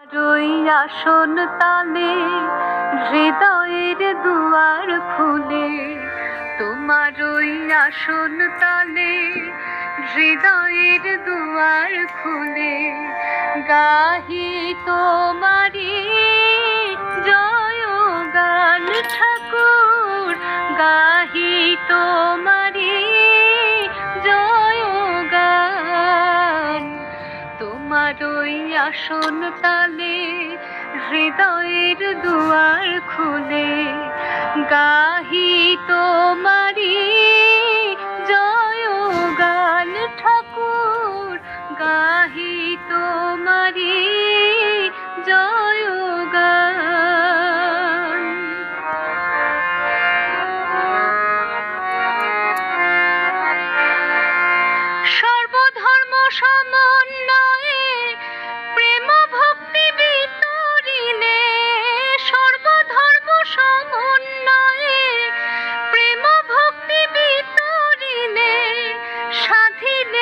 রই আসন তালে, হৃদয়ের দুয়ার খুলে। তোমার ওই আসন তালে, হৃদয়ের দুয়ার খুলে। গাহি তোমারি জয় গান ঠাকুর, গাহি তোমারি ওই আসন তালে, হৃদয়ের দুয়ার খুলে। গাহি তোমারি, জয় গান ঠাকুর। গাহি তোমারি, জয় সর্বধর্ম সমন্বয়ে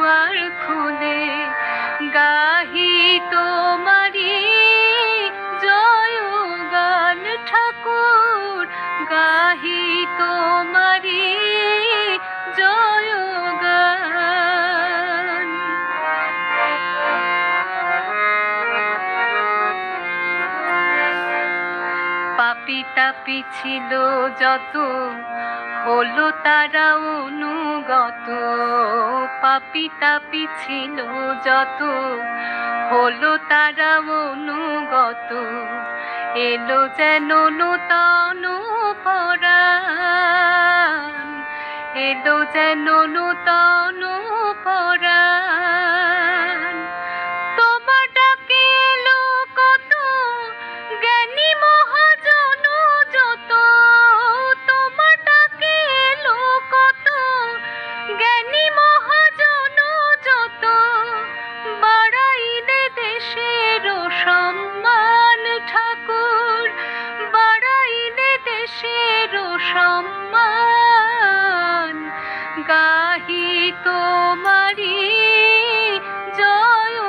দুয়ার খুলে, গাহি তোমারি জয় গান ঠাকুর, গাহি তোমারি জয় গান। পাপি তাপি ছিল যত হলো তারা অনুগত, পাপি তাপি ছিল যত। হলো তারা অনুগত, এলো যেন নূতন পরাণ এলো যেন নূতন পরাণ সম্মান গাহি তোমারি জয়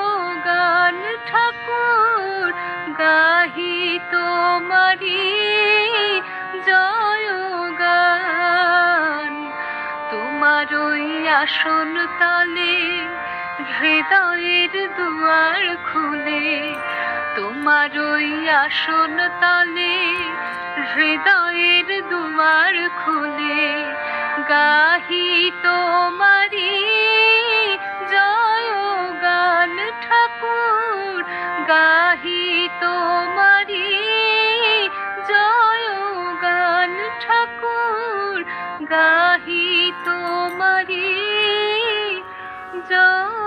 গান ঠাকুর, গাহি তোমারি জয় গান। তোমার ওই আসন তলে, হৃদয়ের দুয়ার খুলে তোমার ওই আসন তলে, হৃদয়ের দুয়ার খুলে, গাহি তোমারি জয় গান ঠাকুর, গাহি তোমারি জয় গান ঠাকুর, গাহি তোমারি জয়।